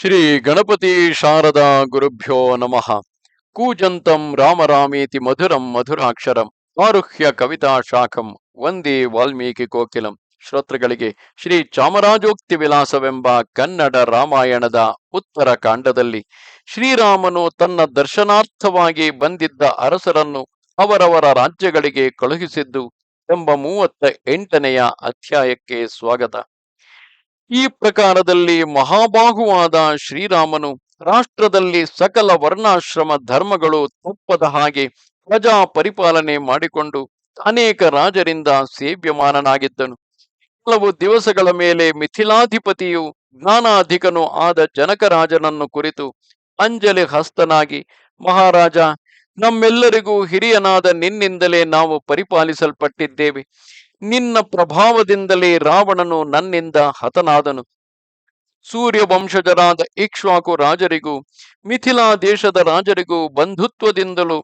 ಶ್ರೀ ಗಣಪತಿ ಶಾರದಾ ಗುರುಭ್ಯೋ ನಮಃ. ಕೂಜಂತಂ ರಾಮರಾಮೇತಿ ಮಧುರಂ ಮಧುರಾಕ್ಷರಂ. ಆರುಹ್ಯ ಕವಿತಾ ಶಾಖಂ. ವಂದೇ ವಾಲ್ಮೀಕಿ ಕೋಕಿಲಂ. ಶ್ರೋತೃಗಳಿಗೆ ಶ್ರೀ ಚಾಮರಾಜೋಕ್ತಿ ವಿಲಾಸವೆಂಬ ಕನ್ನಡ ರಾಮಾಯಣದ ಉತ್ತರ ಕಾಂಡದಲ್ಲಿ ಶ್ರೀರಾಮನು ತನ್ನ ದರ್ಶನಾರ್ಥವಾಗಿ ಬಂದಿದ್ದ ಅರಸರನ್ನು ಅವರವರ ರಾಜ್ಯಗಳಿಗೆ ಕಳುಹಿಸಿದ್ದು ಎಂಬ ಮೂವತ್ತ ಎಂಟನೆಯ ಅಧ್ಯಾಯಕ್ಕೆ ಸ್ವಾಗತ. ಈ ಪ್ರಕಾರದಲ್ಲಿ ಮಹಾಬಾಹುವಾದ ಶ್ರೀರಾಮನು ರಾಷ್ಟ್ರದಲ್ಲಿ ಸಕಲ ವರ್ಣಾಶ್ರಮ ಧರ್ಮಗಳು ತಪ್ಪದ ಹಾಗೆ ಪ್ರಜಾ ಪರಿಪಾಲನೆ ಮಾಡಿಕೊಂಡು ಅನೇಕ ರಾಜರಿಂದ ಸೇವ್ಯಮಾನನಾಗಿದ್ದನು. ಕೆಲವು ದಿವಸಗಳ ಮೇಲೆ ಮಿಥಿಲಾಧಿಪತಿಯು ಜ್ಞಾನಾಧಿಕನು ಆದ ಜನಕರಾಜನನ್ನು ಕುರಿತು ಅಂಜಲಿ ಹಸ್ತನಾಗಿ, ಮಹಾರಾಜ, ನಮ್ಮೆಲ್ಲರಿಗೂ ಹಿರಿಯನಾದ ನಿನ್ನಿಂದಲೇ ನಾವು ಪರಿಪಾಲಿಸಲ್ಪಟ್ಟಿದ್ದೇವೆ. ನಿನ್ನ ಪ್ರಭಾವದಿಂದಲೇ ರಾವಣನು ನನ್ನಿಂದ ಹತನಾದನು. ಸೂರ್ಯ ವಂಶಜರಾದ ಇಕ್ಷ್ವಾಕು ರಾಜರಿಗೂ, ಮಿಥಿಲಾ ದೇಶದ ರಾಜರಿಗೂ ಬಂಧುತ್ವದಿಂದಲೂ,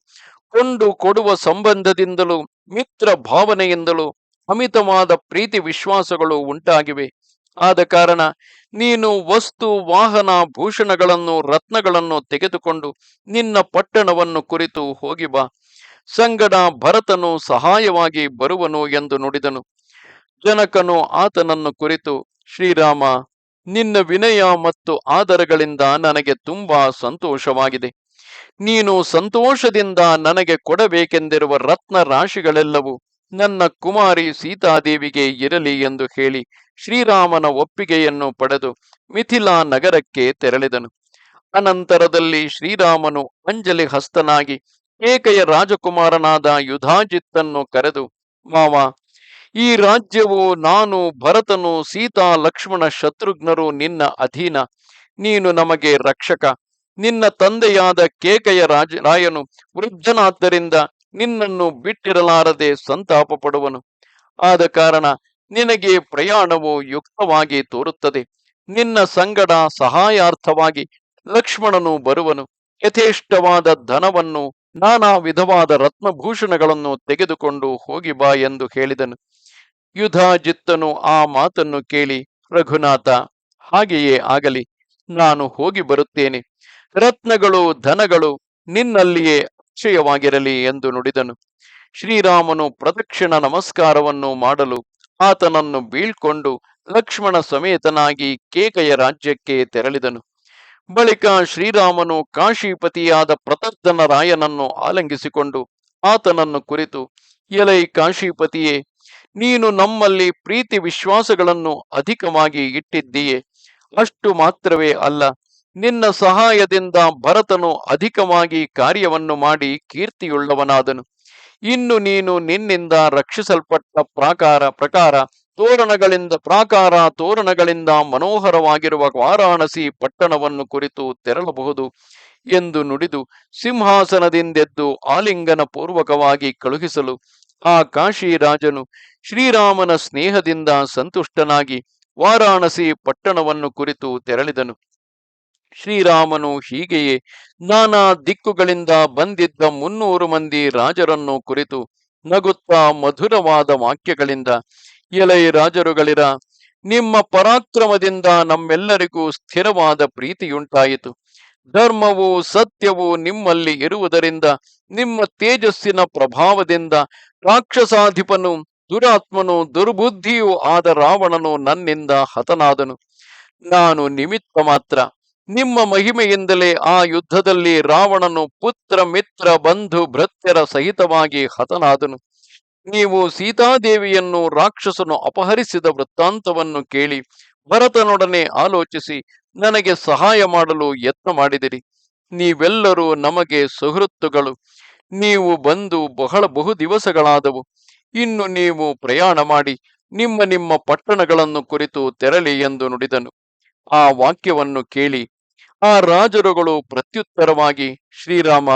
ಕೊಂಡು ಕೊಡುವ ಸಂಬಂಧದಿಂದಲೂ, ಮಿತ್ರ ಭಾವನೆಯಿಂದಲೂ ಅಮಿತವಾದ ಪ್ರೀತಿ ವಿಶ್ವಾಸಗಳು ಉಂಟಾಗಿವೆ. ಆದ ಕಾರಣ ನೀನು ವಸ್ತು, ವಾಹನ, ಭೂಷಣಗಳನ್ನು, ರತ್ನಗಳನ್ನು ತೆಗೆದುಕೊಂಡು ನಿನ್ನ ಪಟ್ಟಣವನ್ನು ಕುರಿತು ಹೋಗಿ ಬಾ. ಸಂಗಡ ಭರತನು ಸಹಾಯವಾಗಿ ಬರುವನು ಎಂದು ನುಡಿದನು. ಜನಕನು ಆತನನ್ನು ಕುರಿತು, ಶ್ರೀರಾಮ, ನಿನ್ನ ವಿನಯ ಮತ್ತು ಆದರಗಳಿಂದ ನನಗೆ ತುಂಬಾ ಸಂತೋಷವಾಗಿದೆ. ನೀನು ಸಂತೋಷದಿಂದ ನನಗೆ ಕೊಡಬೇಕೆಂದಿರುವ ರತ್ನ ರಾಶಿಗಳೆಲ್ಲವೂ ನನ್ನ ಕುಮಾರಿ ಸೀತಾದೇವಿಗೆ ಇರಲಿ ಎಂದು ಹೇಳಿ ಶ್ರೀರಾಮನ ಒಪ್ಪಿಗೆಯನ್ನು ಪಡೆದು ಮಿಥಿಲಾ ನಗರಕ್ಕೆ ತೆರಳಿದನು. ಅನಂತರದಲ್ಲಿ ಶ್ರೀರಾಮನು ಅಂಜಲಿ ಹಸ್ತನಾಗಿ ಏಕೆಯ ರಾಜಕುಮಾರನಾದ ಯುಧಾಜಿತ್ತನ್ನು ಕರೆದು, ಮಾವ, ಈ ರಾಜ್ಯವು ನಾನು, ಭರತನು, ಸೀತಾ, ಲಕ್ಷ್ಮಣ, ಶತ್ರುಘ್ನರು, ನಿನ್ನ ಅಧೀನ. ನೀನು ನಮಗೆ ರಕ್ಷಕ. ನಿನ್ನ ತಂದೆಯಾದ ಕೇಕೆಯ ರಾಜ, ರಾಯನು ವೃದ್ಧನಾದ್ದರಿಂದ ನಿನ್ನನ್ನು ಬಿಟ್ಟಿರಲಾರದೆ ಸಂತಾಪ ಪಡುವನು ಆದ ಕಾರಣ ನಿನಗೆ ಪ್ರಯಾಣವು ಯುಕ್ತವಾಗಿ ತೋರುತ್ತದೆ. ನಿನ್ನ ಸಂಗಡ ಸಹಾಯಾರ್ಥವಾಗಿ ಲಕ್ಷ್ಮಣನು ಬರುವನು. ಯಥೇಷ್ಟವಾದ ಧನವನ್ನು ನಾನಾ ವಿಧವಾದ ರತ್ನಭೂಷಣಗಳನ್ನು ತೆಗೆದುಕೊಂಡು ಹೋಗಿ ಬಾ ಎಂದು ಹೇಳಿದನು. ಯುಧಾಜಿತ್ತನು ಆ ಮಾತನ್ನು ಕೇಳಿ, ರಘುನಾಥ, ಹಾಗೆಯೇ ಆಗಲಿ, ನಾನು ಹೋಗಿ ಬರುತ್ತೇನೆ. ರತ್ನಗಳು, ಧನಗಳು ನಿನ್ನಲ್ಲಿಯೇ ಅಕ್ಷಯವಾಗಿರಲಿ ಎಂದು ನುಡಿದನು. ಶ್ರೀರಾಮನು ಪ್ರದಕ್ಷಿಣ ನಮಸ್ಕಾರವನ್ನು ಮಾಡಲು ಆತನನ್ನು ಬೀಳ್ಕೊಂಡು ಲಕ್ಷ್ಮಣ ಸಮೇತನಾಗಿ ಕೇಕೆಯ ರಾಜ್ಯಕ್ಕೆ ತೆರಳಿದನು. ಬಳಿಕ ಶ್ರೀರಾಮನು ಕಾಶೀಪತಿಯಾದ ಪ್ರತರ್ಧನ ರಾಯನನ್ನು ಆಲಂಗಿಸಿಕೊಂಡು ಆತನನ್ನು ಕುರಿತು, ಎಲೈ ಕಾಶೀಪತಿಯೇ, ನೀನು ನಮ್ಮಲ್ಲಿ ಪ್ರೀತಿ ವಿಶ್ವಾಸಗಳನ್ನು ಅಧಿಕವಾಗಿ ಇಟ್ಟಿದ್ದೀಯೆ. ಅಷ್ಟು ಮಾತ್ರವೇ ಅಲ್ಲ, ನಿನ್ನ ಸಹಾಯದಿಂದ ಭರತನು ಅಧಿಕವಾಗಿ ಕಾರ್ಯವನ್ನು ಮಾಡಿ ಕೀರ್ತಿಯುಳ್ಳವನಾದನು. ಇನ್ನು ನೀನು ನಿನ್ನಿಂದ ರಕ್ಷಿಸಲ್ಪಟ್ಟ ಪ್ರಾಕಾರ, ಪ್ರಕಾರ ತೋರಣಗಳಿಂದ ಪ್ರಾಕಾರ ತೋರಣಗಳಿಂದ ಮನೋಹರವಾಗಿರುವ ವಾರಾಣಸಿ ಪಟ್ಟಣವನ್ನು ಕುರಿತು ತೆರಳಬಹುದು ಎಂದು ನುಡಿದು ಸಿಂಹಾಸನದಿಂದೆದ್ದು ಆಲಿಂಗನ ಪೂರ್ವಕವಾಗಿ ಕಳುಹಿಸಲು ಆ ಕಾಶಿ ರಾಜನು ಶ್ರೀರಾಮನ ಸ್ನೇಹದಿಂದ ಸಂತುಷ್ಟನಾಗಿ ವಾರಾಣಸಿ ಪಟ್ಟಣವನ್ನು ಕುರಿತು ತೆರಳಿದನು. ಶ್ರೀರಾಮನು ಹೀಗೆಯೇ ನಾನಾ ದಿಕ್ಕುಗಳಿಂದ ಬಂದಿದ್ದ ಮುನ್ನೂರು ಮಂದಿ ರಾಜರನ್ನು ಕುರಿತು ನಗುತ್ತಾ ಮಧುರವಾದ ವಾಕ್ಯಗಳಿಂದ ಎಲೈ ರಾಜರುಗಳಿರ, ನಿಮ್ಮ ಪರಾಕ್ರಮದಿಂದ ನಮ್ಮೆಲ್ಲರಿಗೂ ಸ್ಥಿರವಾದ ಪ್ರೀತಿಯುಂಟಾಯಿತು. ಧರ್ಮವು ಸತ್ಯವು ನಿಮ್ಮಲ್ಲಿ ಇರುವುದರಿಂದ, ನಿಮ್ಮ ತೇಜಸ್ಸಿನ ಪ್ರಭಾವದಿಂದ ರಾಕ್ಷಸಾಧಿಪನು ದುರಾತ್ಮನು ದುರ್ಬುದ್ಧಿಯೂ ಆದ ರಾವಣನು ನನ್ನಿಂದ ಹತನಾದನು. ನಾನು ನಿಮಿತ್ತ ಮಾತ್ರ ನಿಮ್ಮ ಮಹಿಮೆಯಿಂದಲೇ ಆ ಯುದ್ಧದಲ್ಲಿ ರಾವಣನು ಪುತ್ರ ಮಿತ್ರ ಬಂಧು ಭೃತ್ಯರ ಸಹಿತವಾಗಿ ಹತನಾದನು. ನೀವು ಸೀತಾದೇವಿಯನ್ನು ರಾಕ್ಷಸನು ಅಪಹರಿಸಿದ ವೃತ್ತಾಂತವನ್ನು ಕೇಳಿ ಭರತನೊಡನೆ ಆಲೋಚಿಸಿ ನನಗೆ ಸಹಾಯ ಮಾಡಲು ಯತ್ನ ಮಾಡಿದಿರಿ. ನೀವೆಲ್ಲರೂ ನಮಗೆ ಸುಹೃತ್ತುಗಳು. ನೀವು ಬಂದು ಬಹಳ ಬಹು ದಿವಸಗಳಾದವು. ಇನ್ನು ನೀವು ಪ್ರಯಾಣ ಮಾಡಿ ನಿಮ್ಮ ನಿಮ್ಮ ಪಟ್ಟಣಗಳನ್ನು ಕುರಿತು ತೆರಳಿ ಎಂದು ನುಡಿದನು. ಆ ವಾಕ್ಯವನ್ನು ಕೇಳಿ ಆ ರಾಜರುಗಳು ಪ್ರತ್ಯುತ್ತರವಾಗಿ, ಶ್ರೀರಾಮ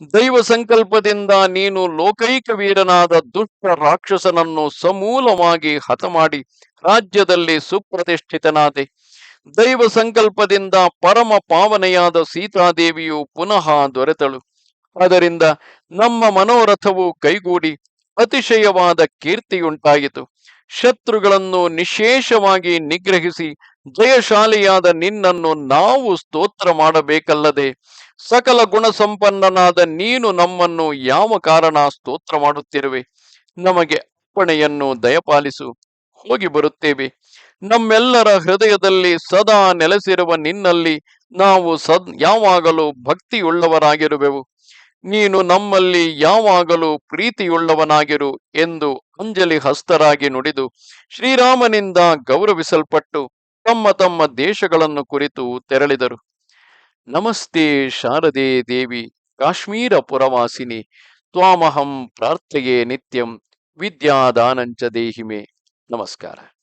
ದೈವ ಸಂಕಲ್ಪದಿಂದ ನೀನು ಲೋಕೈಕ ವೀರನಾದ ದುಷ್ಟ ರಾಕ್ಷಸನನ್ನು ಸಮೂಲವಾಗಿ ಹತಮಾಡಿ ರಾಜ್ಯದಲ್ಲಿ ಸುಪ್ರತಿಷ್ಠಿತನಾದೆ. ದೈವ ಸಂಕಲ್ಪದಿಂದ ಪರಮ ಪಾವನೆಯಾದ ಸೀತಾದೇವಿಯು ಪುನಃ ದೊರೆತಳು. ಅದರಿಂದ ನಮ್ಮ ಮನೋರಥವು ಕೈಗೂಡಿ ಅತಿಶಯವಾದ ಕೀರ್ತಿಯುಂಟಾಯಿತು. ಶತ್ರುಗಳನ್ನು ನಿಶೇಷವಾಗಿ ನಿಗ್ರಹಿಸಿ ಜಯಶಾಲಿಯಾದ ನಿನ್ನನ್ನು ನಾವು ಸ್ತೋತ್ರ ಮಾಡಬೇಕಲ್ಲದೆ ಸಕಲ ಗುಣ ಸಂಪನ್ನನಾದ ನೀನು ನಮ್ಮನ್ನು ಯಾವ ಕಾರಣ ಸ್ತೋತ್ರ ಮಾಡುತ್ತಿರುವೆ? ನಮಗೆ ಅಪ್ಪಣೆಯನ್ನು ದಯಪಾಲಿಸು. ಹೋಗಿ ಬರುತ್ತೇವೆ. ನಮ್ಮೆಲ್ಲರ ಹೃದಯದಲ್ಲಿ ಸದಾ ನೆಲೆಸಿರುವ ನಿನ್ನಲ್ಲಿ ನಾವು ಸದ್ ಯಾವಾಗಲೂ ಭಕ್ತಿಯುಳ್ಳವರಾಗಿರುವೆವು. ನೀನು ನಮ್ಮಲ್ಲಿ ಯಾವಾಗಲೂ ಪ್ರೀತಿಯುಳ್ಳವನಾಗಿರು ಎಂದು ಅಂಜಲಿ ಹಸ್ತರಾಗಿ ನುಡಿದು ಶ್ರೀರಾಮನಿಂದ ಗೌರವಿಸಲ್ಪಟ್ಟು ತಮ್ಮ ತಮ್ಮ ದೇಶಗಳನ್ನು ಕುರಿತು ತೆರಳಿದರು. ನಮಸ್ತೆ ಶಾರದೆ ದೇವಿ, ಕಾಶ್ಮೀರ ಪುರವಾಸಿನಿ, ತ್ವಾಮಹಂ ಪ್ರಾರ್ಥೆಯೇ ನಿತ್ಯಂ, ವಿದ್ಯಾದಾನಂಚ ದೇಹಿಮೆ. ನಮಸ್ಕಾರ.